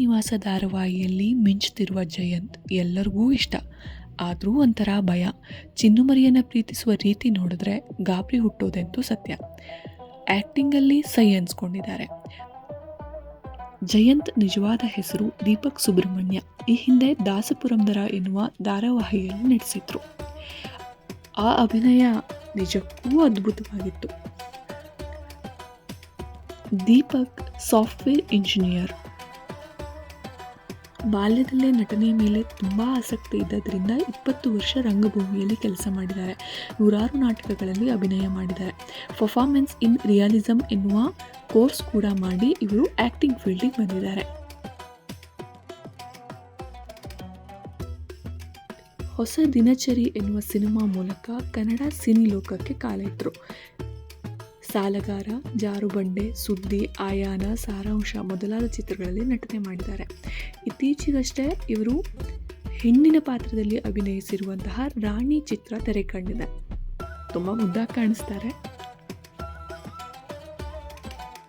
ನಿವಾಸ ಧಾರಾವಾಹಿಯಲ್ಲಿ ಮಿಂಚುತ್ತಿರುವ ಜಯಂತ್ ಎಲ್ಲರಿಗೂ ಇಷ್ಟ. ಆದರೂ ಒಂಥರ ಭಯ. ಚಿನ್ನುಮರಿಯನ್ನು ಪ್ರೀತಿಸುವ ರೀತಿ ನೋಡಿದ್ರೆ ಗಾಬರಿ ಹುಟ್ಟೋದೆಂತೂ ಸತ್ಯ. ಆ್ಯಕ್ಟಿಂಗಲ್ಲಿ ಸೈ ಅನ್ಸ್ಕೊಂಡಿದ್ದಾರೆ ಜಯಂತ್ ನಿಜವಾದ ಹೆಸರು ದೀಪಕ್ ಸುಬ್ರಹ್ಮಣ್ಯ. ಈ ಹಿಂದೆ ದಾಸಪುರಂದರ ಎನ್ನುವ ಧಾರಾವಾಹಿಯಲ್ಲಿ ನಡೆಸಿದ್ರು ಆ ಅಭಿನಯ ನಿಜಕ್ಕೂ ಅದ್ಭುತವಾಗಿತ್ತು. Deepak software engineer. ಬಾಲ್ಯದಲ್ಲೇ ನಟನೆ ಮೇಲೆ ತುಂಬ ಆಸಕ್ತಿ ಇದ್ದದರಿಂದ ಇಪ್ಪತ್ತು ವರ್ಷ ರಂಗಭೂಮಿಯಲ್ಲಿ ಕೆಲಸ ಮಾಡಿದ್ದಾರೆ. ನೂರಾರು ನಾಟಕಗಳಲ್ಲಿ ಅಭಿನಯ ಮಾಡಿದ್ದಾರೆ. ಪರ್ಫಾರ್ಮೆನ್ಸ್ ಇನ್ ರಿಯಾಲಿಸಮ್ ಎನ್ನುವ ಕೋರ್ಸ್ ಕೂಡ ಮಾಡಿ ಇವರು ಆ್ಯಕ್ಟಿಂಗ್ ಫೀಲ್ಡಿಗೆ ಬಂದಿದ್ದಾರೆ. ಹೊಸ ದಿನಚರಿ ಎನ್ನುವ ಸಿನಿಮಾ ಮೂಲಕ ಕನ್ನಡ ಸಿನಿ ಲೋಕಕ್ಕೆ ಕಾಲಿಟ್ಟರು ಸಾಲಗಾರ, ಜಾರುಬಂಡೆ, ಸುದ್ದಿ, ಆಯಾನ, ಸಾರಾಂಶ ಮೊದಲಾದ ಚಿತ್ರಗಳಲ್ಲಿ ನಟನೆ ಮಾಡಿದ್ದಾರೆ. ಇತ್ತೀಚೆಗಷ್ಟೇ ಇವರು ಹೆಣ್ಣಿನ ಪಾತ್ರದಲ್ಲಿ ಅಭಿನಯಿಸಿರುವಂತಹ ರಾಣಿ ಚಿತ್ರ ತೆರೆ ಕಂಡಿದೆ ತುಂಬ ಮುದ್ದಾಗಿ ಕಾಣಿಸ್ತಾರೆ.